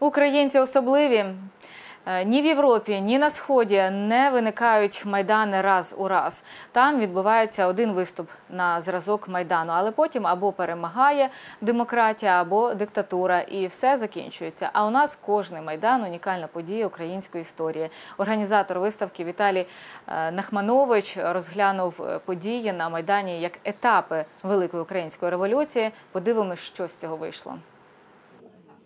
Українці особливі. Е, Ні в Європі, ні на сході не виникають майдани раз у раз. Там відбувається один виступ на зразок майдану, але потім або перемагає демократія, або диктатура, і все закінчується. А у нас кожний майдан унікальна подія української історії. Організатор виставки Віталій е, Нахманович розглянув е, події на майдані як етапи Великої української революції. Подивимось, що з цього вийшло.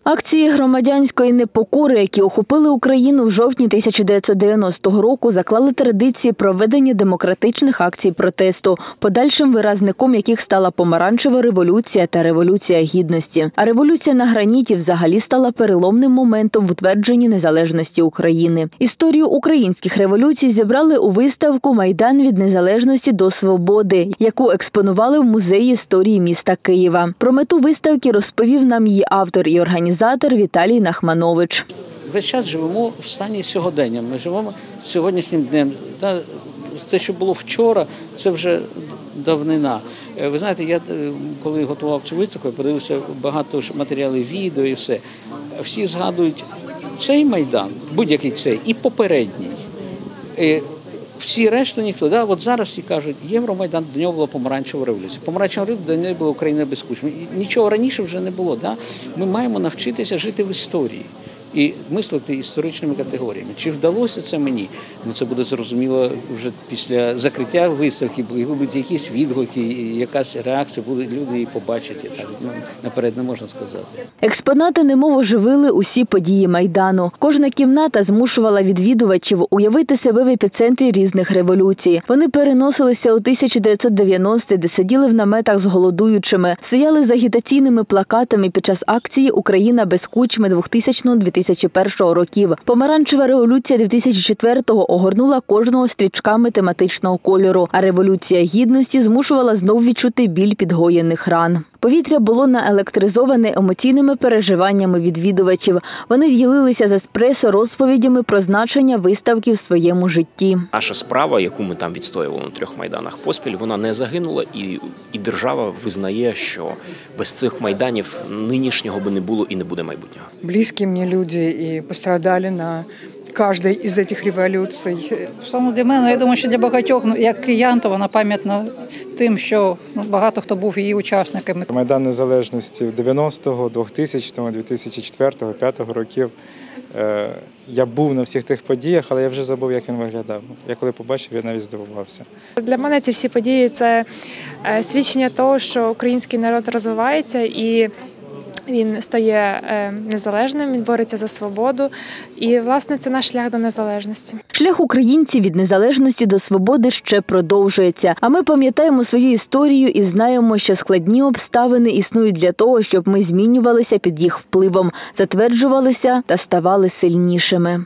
Акції громадянської непокори, які охопили Україну в жовтні 1990 року, заклали традиції проведення демократичних акцій протесту, подальшим виразником яких стала помаранчева революція та революція гідності. А революція на граніті взагалі стала переломним моментом в утвердженні незалежності України. Історію українських революцій зібрали у виставку Майдан від незалежності до свободи, яку експонували в музеї історії міста Києва. Про мету виставки розповів нам її автор і організатор Віталій Нахманович. Весь час живемо в стані сьогодення. Ми живемо сьогоднішнім днем. Те, що було вчора, це вже давнина. Е, Ви знаєте, я е, коли готував цю виставку, я подивився багато матеріалів відео і все. Всі згадують цей майдан, будь-який цей, і попередній. Всі решту ніхто. Да? От зараз всі кажуть, Євромайдан до нього була помаранчева революція. Помаранчева революція до неї була Україна без кучми. Нічого раніше вже не було. Да? Ми маємо навчитися жити в історії і мислити історичними категоріями. Чи вдалося це мені? Ну це буде зрозуміло вже після закриття виставки, бо будуть якісь відгуки, якась реакція, будуть люди її побачать. Так ну, наперед не можна сказати. Експонати немов оживили усі події майдану. Кожна кімната змушувала відвідувачів уявити себе в епіцентрі різних революцій. Вони переносилися у 1990-ті, де сиділи в наметах з голодуючими, стояли з агітаційними плакатами під час акції Україна без кучми 2000-2001 років. Помаранчева революція 2004-го огорнула кожного стрічками тематичного кольору. А революція гідності змушувала знов відчути біль підгоєних ран. Повітря було наелектризоване емоційними переживаннями відвідувачів. Вони ділилися з еспресо розповідями про значення виставки в своєму житті. Наша справа, яку ми там відстоювали на трьох майданах поспіль, вона не загинула, і, і держава визнає, що без цих майданів нинішнього би не було і не буде майбутнього. близкие мне люди и пострадали на каждой из этих революций. Саме для мене, я думаю, що для багатьох, ну як киян, то вона пам'ятна тим, що ну, багато хто був її учасниками. Майдан Незалежності 90-го, 2000-го, 2004-го, 2005-го років. Е, Я був на всіх тих подіях, але я вже забув, як він виглядав. Я коли побачив, я навіть здивувався. Для мене ці всі події це е, свідчення того, що український народ розвивається і він стає е, незалежним, він бореться за свободу. І, власне, це наш шлях до незалежності. Шлях українців від незалежності до свободи ще продовжується. А ми пам'ятаємо свою історію і знаємо, що складні обставини існують для того, щоб ми змінювалися під їх впливом, затверджувалися та ставали сильнішими.